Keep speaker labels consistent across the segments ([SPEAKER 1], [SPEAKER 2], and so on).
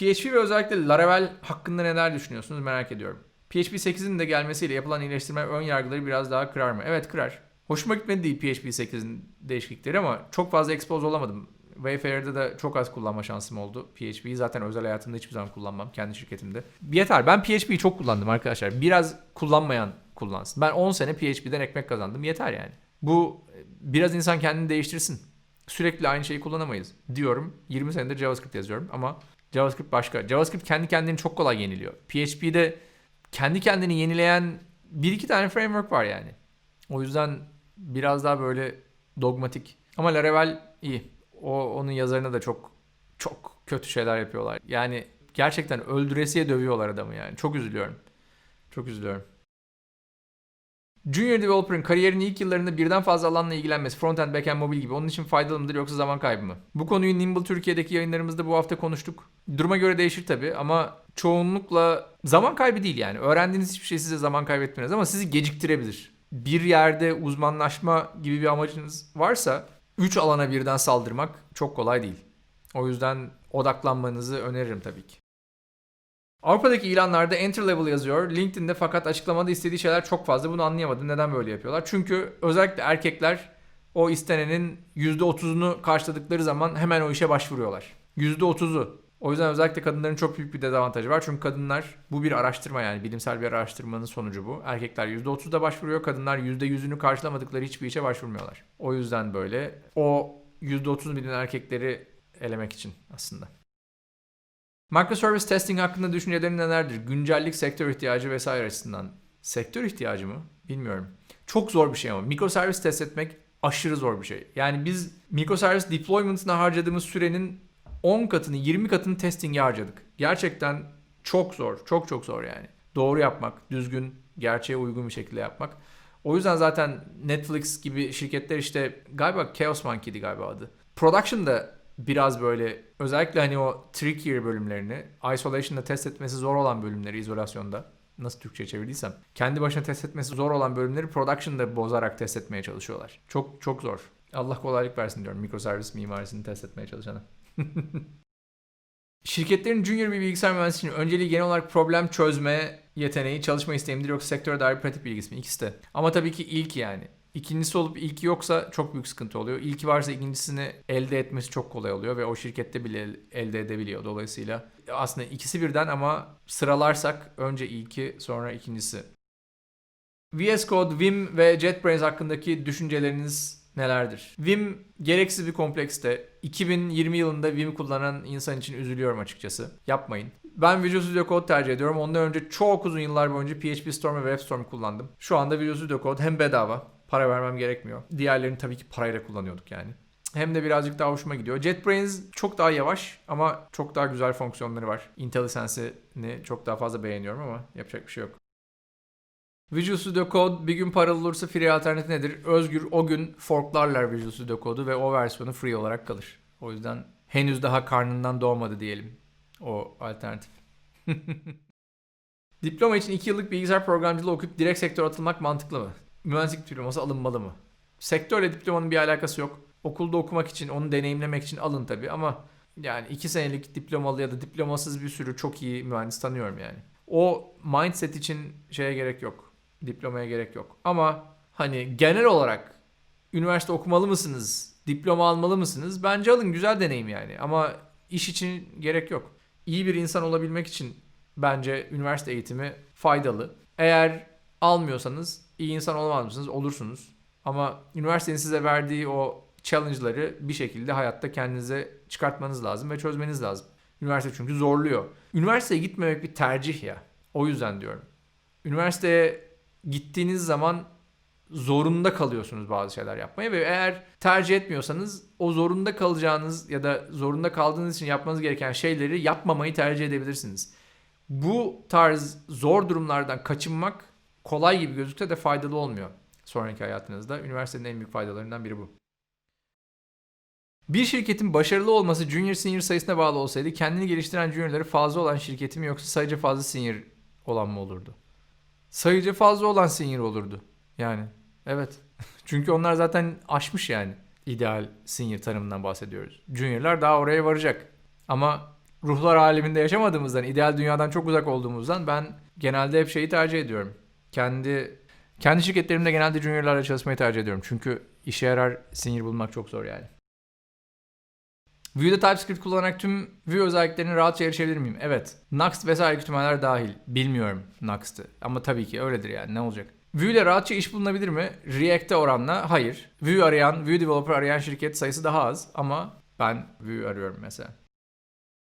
[SPEAKER 1] PHP ve özellikle Laravel hakkında neler düşünüyorsunuz merak ediyorum. PHP 8'in de gelmesiyle yapılan iyileştirme ön yargıları biraz daha kırar mı? Evet kırar. Hoşuma gitmedi değil PHP 8'in değişiklikleri ama çok fazla expose olamadım. Wayfarer'da da çok az kullanma şansım oldu. PHP'yi zaten özel hayatımda hiçbir zaman kullanmam. Kendi şirketimde. Yeter. Ben PHP'yi çok kullandım arkadaşlar. Biraz kullanmayan kullansın. Ben 10 sene PHP'den ekmek kazandım. Yeter yani. Bu biraz insan kendini değiştirsin. Sürekli aynı şeyi kullanamayız diyorum. 20 senedir JavaScript yazıyorum ama JavaScript başka. JavaScript kendi kendini çok kolay yeniliyor. PHP'de kendi kendini yenileyen bir iki tane framework var yani. O yüzden biraz daha böyle dogmatik. Ama Laravel iyi. O onun yazarına da çok çok kötü şeyler yapıyorlar. Yani gerçekten öldüresiye dövüyorlar adamı yani. Çok üzülüyorum. Çok üzülüyorum. Junior Developer'ın kariyerinin ilk yıllarında birden fazla alanla ilgilenmesi, frontend, backend, mobil gibi onun için faydalı mıdır yoksa zaman kaybı mı? Bu konuyu Nimble Türkiye'deki yayınlarımızda bu hafta konuştuk. Duruma göre değişir tabii ama çoğunlukla zaman kaybı değil yani. Öğrendiğiniz hiçbir şey size zaman kaybetmez ama sizi geciktirebilir. Bir yerde uzmanlaşma gibi bir amacınız varsa 3 alana birden saldırmak çok kolay değil. O yüzden odaklanmanızı öneririm tabii ki. Avrupa'daki ilanlarda entry level yazıyor. LinkedIn'de fakat açıklamada istediği şeyler çok fazla. Bunu anlayamadım. Neden böyle yapıyorlar? Çünkü özellikle erkekler o istenenin %30'unu karşıladıkları zaman hemen o işe başvuruyorlar. %30'u. O yüzden özellikle kadınların çok büyük bir dezavantajı var. Çünkü kadınlar bu bir araştırma yani bilimsel bir araştırmanın sonucu bu. Erkekler %30'da başvuruyor. Kadınlar %100'ünü karşılamadıkları hiçbir işe başvurmuyorlar. O yüzden böyle o %30 bilen erkekleri elemek için aslında. Microservice testing hakkında düşüncelerin nelerdir? Güncellik, sektör ihtiyacı vesaire açısından. Sektör ihtiyacı mı? Bilmiyorum. Çok zor bir şey ama. Microservice test etmek aşırı zor bir şey. Yani biz microservice deployment'ına harcadığımız sürenin 10 katını, 20 katını testing'e harcadık. Gerçekten çok zor. Çok çok zor yani. Doğru yapmak, düzgün, gerçeğe uygun bir şekilde yapmak. O yüzden zaten Netflix gibi şirketler işte galiba Chaos Monkey'di galiba adı. Production'da biraz böyle özellikle hani o trickier bölümlerini, isolation'da test etmesi zor olan bölümleri izolasyonda nasıl Türkçe çevirdiysem kendi başına test etmesi zor olan bölümleri production'da bozarak test etmeye çalışıyorlar. Çok çok zor. Allah kolaylık versin diyorum mikroservis mimarisini test etmeye çalışana. Şirketlerin junior bir bilgisayar mühendisi için önceliği genel olarak problem çözme yeteneği, çalışma isteği midir yoksa sektöre dair pratik bilgisi mi? İkisi de. Ama tabii ki ilk yani. İkincisi olup ilki yoksa çok büyük sıkıntı oluyor. İlki varsa ikincisini elde etmesi çok kolay oluyor ve o şirkette bile elde edebiliyor. Dolayısıyla aslında ikisi birden ama sıralarsak önce ilki sonra ikincisi. VS Code, Vim ve JetBrains hakkındaki düşünceleriniz nelerdir? Vim gereksiz bir komplekste. 2020 yılında Vim kullanan insan için üzülüyorum açıkçası. Yapmayın. Ben Visual Studio Code tercih ediyorum. Ondan önce çok uzun yıllar boyunca PHP Storm ve WebStorm kullandım. Şu anda Visual Studio Code hem bedava, para vermem gerekmiyor. Diğerlerini tabii ki parayla kullanıyorduk yani. Hem de birazcık daha hoşuma gidiyor. JetBrains çok daha yavaş ama çok daha güzel fonksiyonları var. IntelliSense'ini çok daha fazla beğeniyorum ama yapacak bir şey yok. Visual Studio Code bir gün paralı olursa free alternatif nedir? Özgür o gün forklarlar Visual Studio Code'u ve o versiyonu free olarak kalır. O yüzden henüz daha karnından doğmadı diyelim o alternatif. Diploma için 2 yıllık bilgisayar programcılığı okuyup direkt sektöre atılmak mantıklı mı? Mühendislik diploması alınmalı mı? Sektörle diplomanın bir alakası yok. Okulda okumak için, onu deneyimlemek için alın tabii ama yani 2 senelik diplomalı ya da diplomasız bir sürü çok iyi mühendis tanıyorum yani. O mindset için şeye gerek yok. Diplomaya gerek yok. Ama hani genel olarak üniversite okumalı mısınız? Diploma almalı mısınız? Bence alın güzel deneyim yani. Ama iş için gerek yok. İyi bir insan olabilmek için bence üniversite eğitimi faydalı. Eğer almıyorsanız iyi insan olamaz mısınız? Olursunuz. Ama üniversitenin size verdiği o challenge'ları bir şekilde hayatta kendinize çıkartmanız lazım ve çözmeniz lazım. Üniversite çünkü zorluyor. Üniversiteye gitmemek bir tercih ya. O yüzden diyorum. Üniversiteye gittiğiniz zaman zorunda kalıyorsunuz bazı şeyler yapmaya ve eğer tercih etmiyorsanız o zorunda kalacağınız ya da zorunda kaldığınız için yapmanız gereken şeyleri yapmamayı tercih edebilirsiniz. Bu tarz zor durumlardan kaçınmak kolay gibi gözükse de faydalı olmuyor sonraki hayatınızda. Üniversitenin en büyük faydalarından biri bu. Bir şirketin başarılı olması junior senior sayısına bağlı olsaydı kendini geliştiren juniorları fazla olan şirketi mi yoksa sayıca fazla senior olan mı olurdu? Sayıca fazla olan senior olurdu. Yani evet. Çünkü onlar zaten aşmış yani. ideal senior tanımından bahsediyoruz. Juniorlar daha oraya varacak. Ama ruhlar aleminde yaşamadığımızdan, ideal dünyadan çok uzak olduğumuzdan ben genelde hep şeyi tercih ediyorum. Kendi kendi şirketlerimde genelde juniorlarla çalışmayı tercih ediyorum. Çünkü işe yarar senior bulmak çok zor yani. Vue'da TypeScript kullanarak tüm Vue özelliklerini rahatça erişebilir miyim? Evet. Nuxt vesaire kütüphaneler dahil. Bilmiyorum Nuxt'ı. Ama tabii ki öyledir yani ne olacak? Vue ile rahatça iş bulunabilir mi? React'e oranla hayır. Vue arayan, Vue developer arayan şirket sayısı daha az ama ben Vue arıyorum mesela.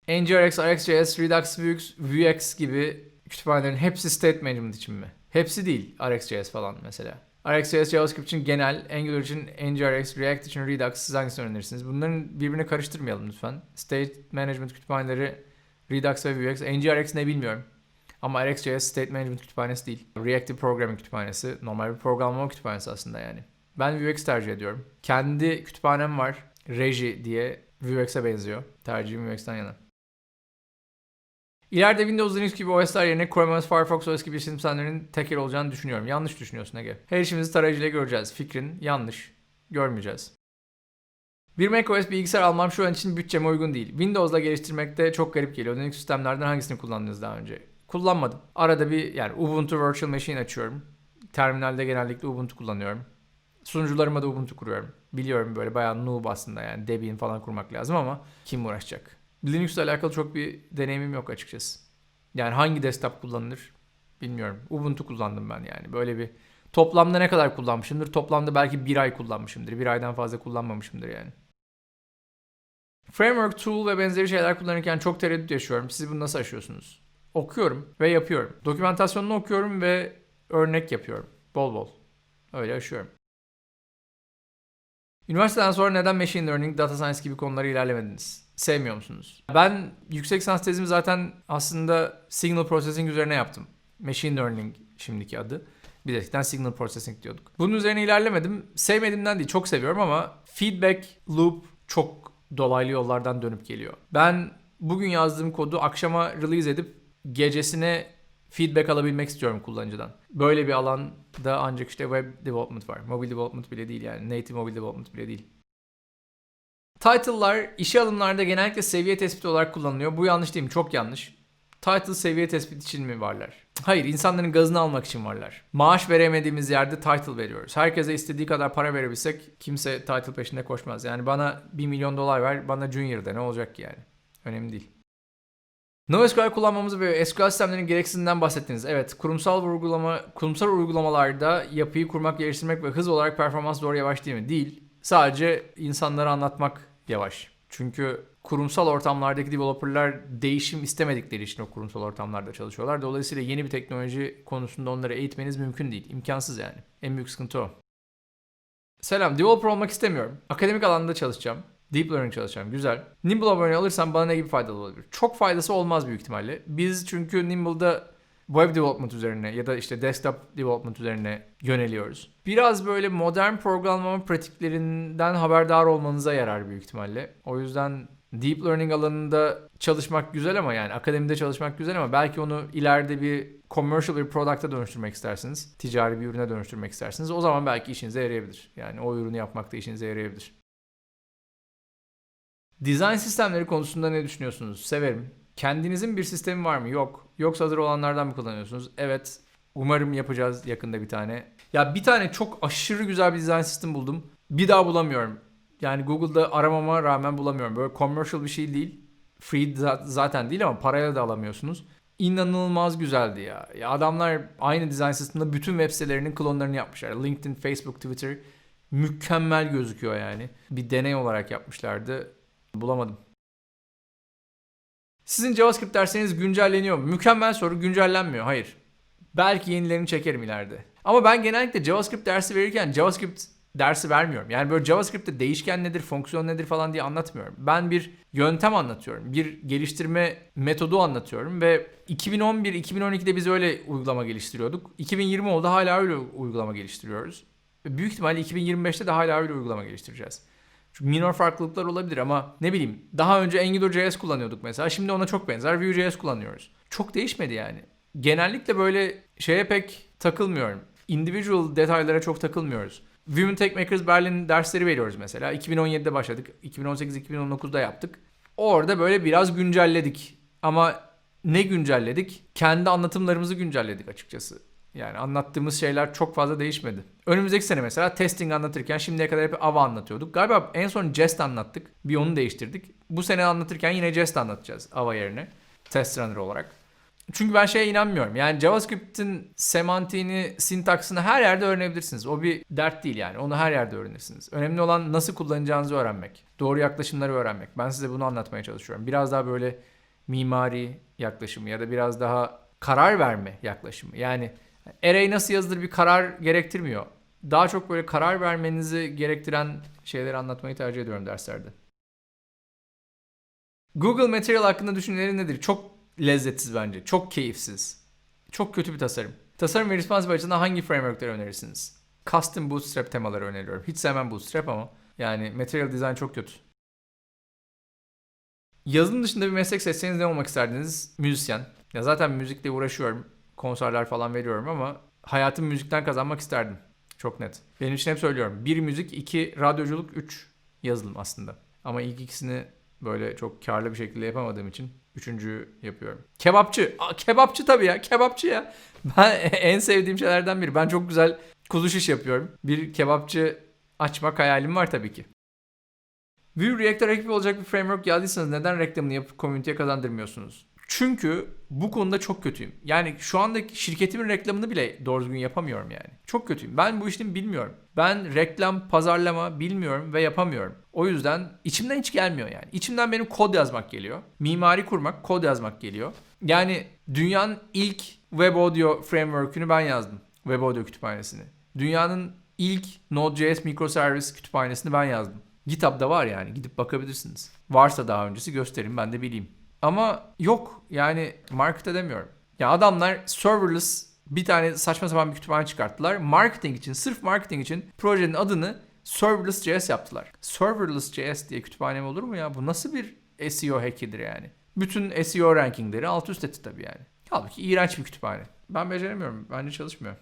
[SPEAKER 1] NGRX, RxJS, Redux, Vuex, Vuex gibi kütüphanelerin hepsi state management için mi? Hepsi değil. RxJS falan mesela. RxJS JavaScript için genel, Angular için NGRX, React için Redux siz hangisini önerirsiniz? Bunların birbirine karıştırmayalım lütfen. State Management kütüphaneleri Redux ve Vuex. NGRX ne bilmiyorum. Ama RxJS State Management kütüphanesi değil. Reactive Programming kütüphanesi. Normal bir programlama kütüphanesi aslında yani. Ben Vuex tercih ediyorum. Kendi kütüphanem var. Reji diye Vuex'e benziyor. Tercihim Vuex'ten yana. İleride Windows Linux gibi OS'ler yerine Chrome OS, Firefox OS gibi sistemlerinin tekel olacağını düşünüyorum. Yanlış düşünüyorsun Ege. Her işimizi tarayıcıyla göreceğiz. Fikrin yanlış. Görmeyeceğiz. Bir macOS bilgisayar almam şu an için bütçeme uygun değil. Windows'la geliştirmekte çok garip geliyor. Linux sistemlerden hangisini kullandınız daha önce? Kullanmadım. Arada bir yani Ubuntu Virtual Machine açıyorum. Terminalde genellikle Ubuntu kullanıyorum. Sunucularıma da Ubuntu kuruyorum. Biliyorum böyle bayağı noob aslında yani Debian falan kurmak lazım ama kim uğraşacak? Linux ile alakalı çok bir deneyimim yok açıkçası. Yani hangi desktop kullanılır bilmiyorum. Ubuntu kullandım ben yani. Böyle bir toplamda ne kadar kullanmışımdır? Toplamda belki bir ay kullanmışımdır. Bir aydan fazla kullanmamışımdır yani. Framework, tool ve benzeri şeyler kullanırken çok tereddüt yaşıyorum. Siz bunu nasıl aşıyorsunuz? Okuyorum ve yapıyorum. Dokümantasyonunu okuyorum ve örnek yapıyorum. Bol bol. Öyle aşıyorum. Üniversiteden sonra neden machine learning, data science gibi konuları ilerlemediniz? Sevmiyor musunuz? Ben yüksek lisans tezimi zaten aslında signal processing üzerine yaptım. Machine learning şimdiki adı. Biz eskiden signal processing diyorduk. Bunun üzerine ilerlemedim. Sevmediğimden değil, çok seviyorum ama feedback loop çok dolaylı yollardan dönüp geliyor. Ben bugün yazdığım kodu akşama release edip gecesine feedback alabilmek istiyorum kullanıcıdan. Böyle bir alanda ancak işte web development var. Mobile development bile değil yani. Native mobile development bile değil. Title'lar işe alımlarda genellikle seviye tespiti olarak kullanılıyor. Bu yanlış değil mi? Çok yanlış. Title seviye tespit için mi varlar? Hayır, insanların gazını almak için varlar. Maaş veremediğimiz yerde title veriyoruz. Herkese istediği kadar para verebilsek kimse title peşinde koşmaz. Yani bana 1 milyon dolar ver, bana junior de ne olacak ki yani? Önemli değil. NoSQL kullanmamızı ve SQL sistemlerinin gereksininden bahsettiniz. Evet, kurumsal uygulama kurumsal uygulamalarda yapıyı kurmak, geliştirmek ve hız olarak performans doğru yavaş değil mi? Değil. Sadece insanlara anlatmak yavaş. Çünkü kurumsal ortamlardaki developerlar değişim istemedikleri için o kurumsal ortamlarda çalışıyorlar. Dolayısıyla yeni bir teknoloji konusunda onları eğitmeniz mümkün değil. İmkansız yani. En büyük sıkıntı o. Selam, developer olmak istemiyorum. Akademik alanda çalışacağım. Deep Learning çalışacağım. Güzel. Nimble abone alırsam bana ne gibi faydalı olabilir? Çok faydası olmaz büyük ihtimalle. Biz çünkü Nimble'da web development üzerine ya da işte desktop development üzerine yöneliyoruz. Biraz böyle modern programlama pratiklerinden haberdar olmanıza yarar büyük ihtimalle. O yüzden deep learning alanında çalışmak güzel ama yani akademide çalışmak güzel ama belki onu ileride bir commercial bir product'a dönüştürmek istersiniz. Ticari bir ürüne dönüştürmek istersiniz. O zaman belki işinize yarayabilir. Yani o ürünü yapmakta işinize yarayabilir. Dizayn sistemleri konusunda ne düşünüyorsunuz? Severim. Kendinizin bir sistemi var mı? Yok. Yoksa hazır olanlardan mı kullanıyorsunuz? Evet. Umarım yapacağız yakında bir tane. Ya bir tane çok aşırı güzel bir dizayn sistem buldum. Bir daha bulamıyorum. Yani Google'da aramama rağmen bulamıyorum. Böyle commercial bir şey değil. Free zaten değil ama parayla da alamıyorsunuz. İnanılmaz güzeldi ya. ya adamlar aynı dizayn sisteminde bütün web sitelerinin klonlarını yapmışlar. LinkedIn, Facebook, Twitter mükemmel gözüküyor yani. Bir deney olarak yapmışlardı. Bulamadım. Sizin JavaScript derseniz güncelleniyor mu? Mükemmel soru güncellenmiyor. Hayır. Belki yenilerini çekerim ileride. Ama ben genellikle JavaScript dersi verirken JavaScript dersi vermiyorum. Yani böyle JavaScript'te değişken nedir, fonksiyon nedir falan diye anlatmıyorum. Ben bir yöntem anlatıyorum. Bir geliştirme metodu anlatıyorum ve 2011-2012'de biz öyle uygulama geliştiriyorduk. 2020 oldu hala öyle uygulama geliştiriyoruz. Büyük ihtimalle 2025'te de hala öyle uygulama geliştireceğiz. Çünkü minor farklılıklar olabilir ama ne bileyim daha önce AngularJS kullanıyorduk mesela. Şimdi ona çok benzer Vue.js kullanıyoruz. Çok değişmedi yani. Genellikle böyle şeye pek takılmıyorum. Individual detaylara çok takılmıyoruz. Women Tech Makers Berlin dersleri veriyoruz mesela. 2017'de başladık. 2018-2019'da yaptık. Orada böyle biraz güncelledik. Ama ne güncelledik? Kendi anlatımlarımızı güncelledik açıkçası. Yani anlattığımız şeyler çok fazla değişmedi. Önümüzdeki sene mesela testing anlatırken şimdiye kadar hep AVA anlatıyorduk. Galiba en son Jest anlattık. Bir onu değiştirdik. Bu sene anlatırken yine Jest anlatacağız AVA yerine. Test runner olarak. Çünkü ben şeye inanmıyorum. Yani JavaScript'in semantiğini, sintaksını her yerde öğrenebilirsiniz. O bir dert değil yani. Onu her yerde öğrenirsiniz. Önemli olan nasıl kullanacağınızı öğrenmek. Doğru yaklaşımları öğrenmek. Ben size bunu anlatmaya çalışıyorum. Biraz daha böyle mimari yaklaşımı ya da biraz daha karar verme yaklaşımı. Yani array nasıl yazılır bir karar gerektirmiyor. Daha çok böyle karar vermenizi gerektiren şeyleri anlatmayı tercih ediyorum derslerde. Google Material hakkında düşünceleri nedir? Çok lezzetsiz bence. Çok keyifsiz. Çok kötü bir tasarım. Tasarım ve responsive açısından hangi frameworkleri önerirsiniz? Custom Bootstrap temaları öneriyorum. Hiç sevmem Bootstrap ama yani Material Design çok kötü. Yazılım dışında bir meslek seçseniz ne olmak isterdiniz? Müzisyen. Ya zaten müzikle uğraşıyorum. Konserler falan veriyorum ama hayatım müzikten kazanmak isterdim. Çok net. Benim için hep söylüyorum. Bir müzik, iki radyoculuk, üç yazılım aslında. Ama ilk ikisini böyle çok karlı bir şekilde yapamadığım için üçüncüyü yapıyorum. Kebapçı. Aa, kebapçı tabii ya. Kebapçı ya. Ben en sevdiğim şeylerden biri. Ben çok güzel kuzu şiş yapıyorum. Bir kebapçı açmak hayalim var tabii ki. Vue React'e rakip olacak bir framework yazdıysanız neden reklamını yapıp komüniteye kazandırmıyorsunuz? Çünkü bu konuda çok kötüyüm. Yani şu andaki şirketimin reklamını bile doğru düzgün yapamıyorum yani. Çok kötüyüm. Ben bu işini bilmiyorum. Ben reklam, pazarlama bilmiyorum ve yapamıyorum. O yüzden içimden hiç gelmiyor yani. İçimden benim kod yazmak geliyor. Mimari kurmak, kod yazmak geliyor. Yani dünyanın ilk web audio framework'ünü ben yazdım. Web audio kütüphanesini. Dünyanın ilk Node.js microservice kütüphanesini ben yazdım. GitHub'da var yani gidip bakabilirsiniz. Varsa daha öncesi gösterin ben de bileyim. Ama yok yani market edemiyorum. Ya adamlar serverless bir tane saçma sapan bir kütüphane çıkarttılar. Marketing için, sırf marketing için projenin adını Serverless.js yaptılar. Serverless.js diye kütüphane mi olur mu ya? Bu nasıl bir SEO hackidir yani? Bütün SEO rankingleri alt üst etti tabii yani. Halbuki iğrenç bir kütüphane. Ben beceremiyorum. Bence çalışmıyor.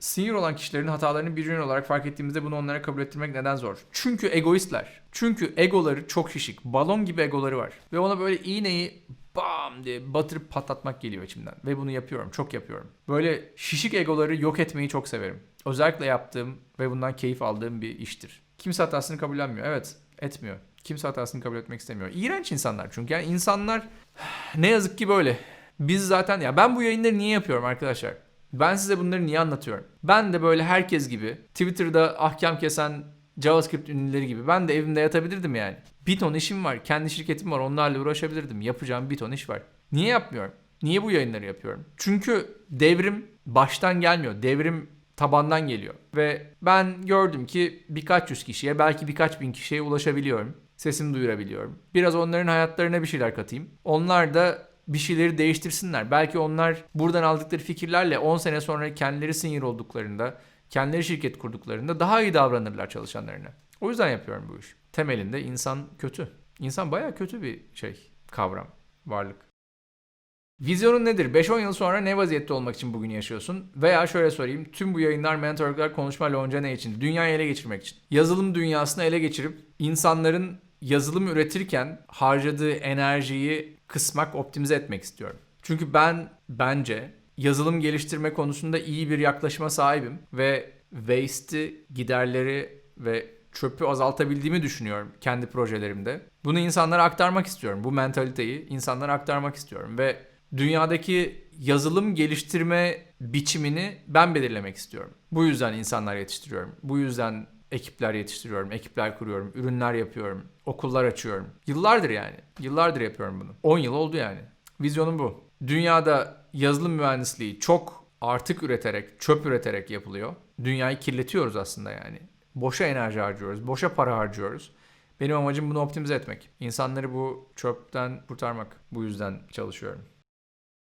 [SPEAKER 1] Senior olan kişilerin hatalarını bir ürün olarak fark ettiğimizde bunu onlara kabul ettirmek neden zor? Çünkü egoistler. Çünkü egoları çok şişik. Balon gibi egoları var. Ve ona böyle iğneyi bam diye batırıp patlatmak geliyor içimden. Ve bunu yapıyorum. Çok yapıyorum. Böyle şişik egoları yok etmeyi çok severim. Özellikle yaptığım ve bundan keyif aldığım bir iştir. Kimse hatasını kabullenmiyor. Evet etmiyor. Kimse hatasını kabul etmek istemiyor. İğrenç insanlar çünkü. Yani insanlar ne yazık ki böyle. Biz zaten ya ben bu yayınları niye yapıyorum arkadaşlar? Ben size bunları niye anlatıyorum? Ben de böyle herkes gibi Twitter'da ahkam kesen JavaScript ünlüleri gibi ben de evimde yatabilirdim yani. Bir ton işim var. Kendi şirketim var. Onlarla uğraşabilirdim. Yapacağım bir ton iş var. Niye yapmıyorum? Niye bu yayınları yapıyorum? Çünkü devrim baştan gelmiyor. Devrim tabandan geliyor. Ve ben gördüm ki birkaç yüz kişiye belki birkaç bin kişiye ulaşabiliyorum. Sesimi duyurabiliyorum. Biraz onların hayatlarına bir şeyler katayım. Onlar da bir şeyleri değiştirsinler. Belki onlar buradan aldıkları fikirlerle 10 sene sonra kendileri senior olduklarında, kendileri şirket kurduklarında daha iyi davranırlar çalışanlarına. O yüzden yapıyorum bu iş. Temelinde insan kötü. İnsan baya kötü bir şey, kavram, varlık. Vizyonun nedir? 5-10 yıl sonra ne vaziyette olmak için bugün yaşıyorsun? Veya şöyle sorayım. Tüm bu yayınlar, mentorluklar, konuşma lonca ne için? Dünyayı ele geçirmek için. Yazılım dünyasını ele geçirip insanların yazılım üretirken harcadığı enerjiyi kısmak, optimize etmek istiyorum. Çünkü ben bence yazılım geliştirme konusunda iyi bir yaklaşıma sahibim ve waste'i, giderleri ve çöpü azaltabildiğimi düşünüyorum kendi projelerimde. Bunu insanlara aktarmak istiyorum. Bu mentaliteyi insanlara aktarmak istiyorum ve dünyadaki yazılım geliştirme biçimini ben belirlemek istiyorum. Bu yüzden insanlar yetiştiriyorum. Bu yüzden ekipler yetiştiriyorum, ekipler kuruyorum, ürünler yapıyorum, okullar açıyorum. Yıllardır yani. Yıllardır yapıyorum bunu. 10 yıl oldu yani. Vizyonum bu. Dünyada yazılım mühendisliği çok artık üreterek, çöp üreterek yapılıyor. Dünyayı kirletiyoruz aslında yani. Boşa enerji harcıyoruz, boşa para harcıyoruz. Benim amacım bunu optimize etmek. İnsanları bu çöpten kurtarmak. Bu yüzden çalışıyorum.